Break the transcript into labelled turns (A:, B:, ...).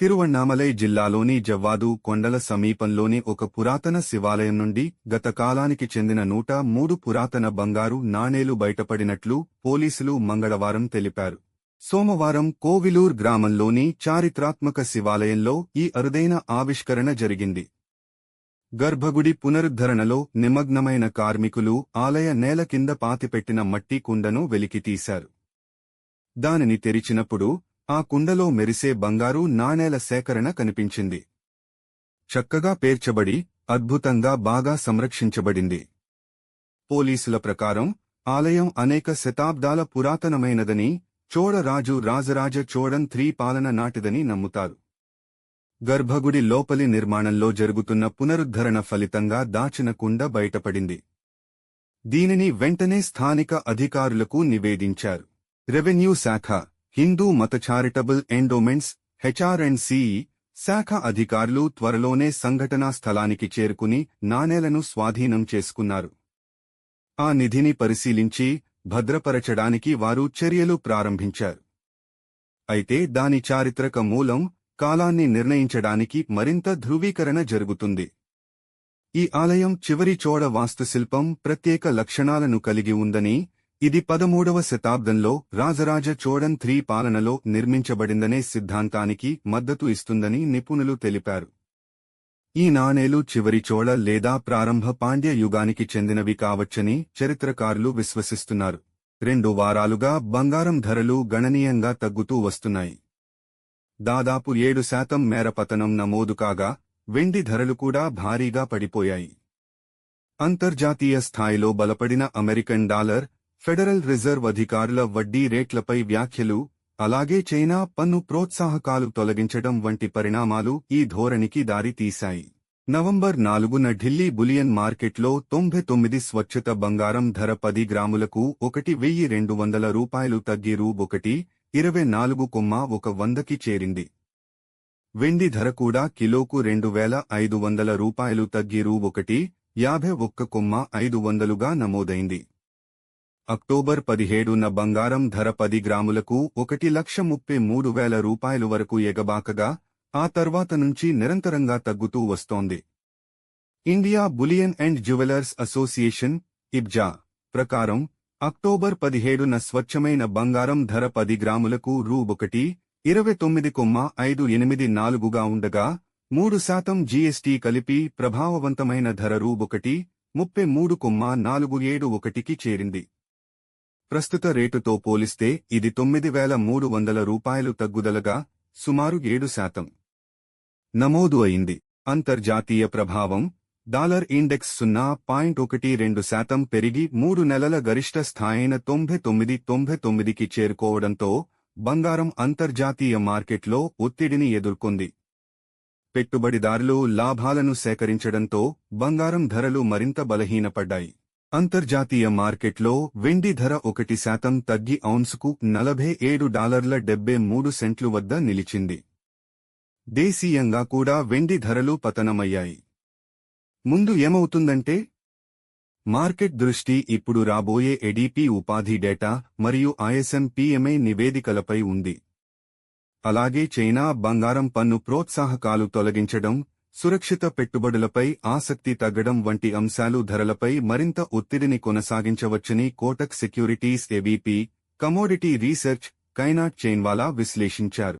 A: తిరువణ్ణామలై జిల్లాలోని జవ్వాదు కొండల సమీపంలోని ఒక పురాతన శివాలయం నుండి గత కాలానికి చెందిన నూట మూడు పురాతన బంగారు నాణేలు బయటపడినట్లు పోలీసులు మంగళవారం తెలిపారు. సోమవారం కోవిలూర్ గ్రామంలోని చారిత్రాత్మక శివాలయంలో ఈ అరుదైన ఆవిష్కరణ జరిగింది. గర్భగుడి పునరుద్ధరణలో నిమగ్నమైన కార్మికులు ఆలయ నేల కింద పాతిపెట్టిన మట్టి కుండను వెలికితీశారు. దానిని తెరిచినప్పుడు ఆ కుండలో మెరిసే బంగారు నాణేల సేకరణ కనిపించింది. చక్కగా పేర్చబడి అద్భుతంగా బాగా సంరక్షించబడింది. పోలీసుల ప్రకారం ఆలయం అనేక శతాబ్దాల పురాతనమైనదని చోళరాజు రాజరాజ చోళన్ త్రీ పాలన నాటిదని నమ్ముతారు. గర్భగుడి లోపలి నిర్మాణంలో జరుగుతున్న పునరుద్ధరణ ఫలితంగా దాచిన కుండ బయటపడింది. దీనిని వెంటనే స్థానిక అధికారులకు నివేదించారు. రెవెన్యూ శాఖ హిందూ మత చారిటబుల్ ఎండోమెంట్స్ హెచ్ఆర్ఎన్సిఈ శాఖ అధికారులు త్వరలోనే సంఘటనా స్థలానికి చేరుకుని నాణేలను స్వాధీనం చేసుకున్నారు. ఆ నిధిని పరిశీలించి భద్రపరచడానికి వారు చర్యలు ప్రారంభించారు. అయితే దాని చారిత్రక మూలం కాలాన్ని నిర్ణయించడానికి మరింత ధృవీకరణ జరుగుతుంది. ఈ ఆలయం చివరి చోడ వాస్తుశిల్పం ప్రత్యేక లక్షణాలను కలిగి ఉందని ఇది పదమూడవ శతాబ్దంలో రాజరాజ చోడన్ త్రీ పాలనలో నిర్మించబడిందనే సిద్ధాంతానికి మద్దతు ఇస్తుందని నిపుణులు తెలిపారు. ఈ నాణేలు చివరి చోళ లేదా ప్రారంభ పాండ్య యుగానికి చెందినవి కావచ్చని చరిత్రకారులు విశ్వసిస్తున్నారు. రెండు వారాలుగా బంగారం ధరలు గణనీయంగా తగ్గుతూ వస్తున్నాయి. దాదాపు ఏడు శాతం మేర పతనం నమోదు కాగా వెండి ధరలు కూడా భారీగా పడిపోయాయి. అంతర్జాతీయ స్థాయిలో బలపడిన అమెరికన్ డాలర్ ఫెడరల్ రిజర్వ్ అధికారుల వడ్డీ రేట్లపై వ్యాఖ్యలు అలాగే చైనా పన్ను ప్రోత్సాహకాలు తొలగించడం వంటి పరిణామాలు ఈ ధోరణికి దారితీశాయి. నవంబర్ నాలుగున ఢిల్లీ బులియన్ మార్కెట్లో తొంభై తొమ్మిది స్వచ్ఛత బంగారం ధర పది గ్రాములకు ఒకటి వెయ్యి రెండు వందల రూపాయలు తగ్గి రూ ఒకటి ఇరవై నాలుగు కొమ్మ ఒక వందకి చేరింది. వెండి ధర కూడా కిలోకు రెండు వేల ఐదు వందల రూపాయలు తగ్గి రూ ఒకటి యాభై ఒక్క కొమ్మ ఐదు వందలుగా నమోదైంది. అక్టోబర్ పదిహేడున బంగారం ధర పది గ్రాములకు ఒకటి లక్ష ముప్పై మూడు వేల రూపాయలు వరకు ఎగబాకగా ఆ తర్వాత నుంచి నిరంతరంగా తగ్గుతూ వస్తోంది. India bullion and jewellers association IBJA ప్రకారం అక్టోబర్ పదిహేడున స్వచ్ఛమైన బంగారం ధర పది గ్రాములకు రూ ఒకటి ఇరవై తొమ్మిది కొమ్మ ఐదు ఎనిమిది నాలుగుగా ఉండగా మూడు శాతం జీఎస్టీ కలిపి ప్రభావవంతమైన ధర రూ ఒకటి ముప్పై మూడు కొమ్మ నాలుగు ఏడు ఒకటికి చేరింది. ప్రస్తుత రేటుతో పోలిస్తే ఇది తొమ్మిది వేల మూడు వందల రూపాయలు తగ్గుదలగా సుమారు ఏడు శాతం. నమోదు అయింది. అంతర్జాతీయ ప్రభావం డాలర్ ఇండెక్స్ సున్నా పాయింట్ ఒకటి రెండు శాతం పెరిగి మూడు నెలల గరిష్ట స్థాయిన తొంభై తొమ్మిది తొంభై తొమ్మిదికి చేరుకోవడంతో బంగారం అంతర్జాతీయ మార్కెట్లో ఒత్తిడిని ఎదుర్కొంది. పెట్టుబడిదారులు లాభాలను సేకరించడంతో బంగారం ధరలు మరింత బలహీనపడ్డాయి. అంతర్జాతీయ మార్కెట్లో వెండి ధర ఒకటి శాతం తగ్గి ఔన్సుకు నలభై ఏడు డాలర్ల డెబ్బై మూడు సెంట్లు వద్ద నిలిచింది. దేశీయంగా కూడా వెండి ధరలు పతనమయ్యాయి. ముందు ఏమవుతుందంటే మార్కెట్ దృష్టి ఇప్పుడు రాబోయే ఎడిపి ఉపాధి డేటా మరియు ఐఎస్ఎం పిఎంఐ నివేదికలపై ఉంది. అలాగే చైనా బంగారం పన్ను ప్రోత్సాహకాలు తొలగించడం సురక్షిత పెట్టుబడులపై ఆసక్తి తగ్గడం వంటి అంశాలు ధరలపై మరింత ఒత్తిడిని కొనసాగించవచ్చని Kotak securities ABP commodity research Kaynat Chainwala విశ్లేషించారు.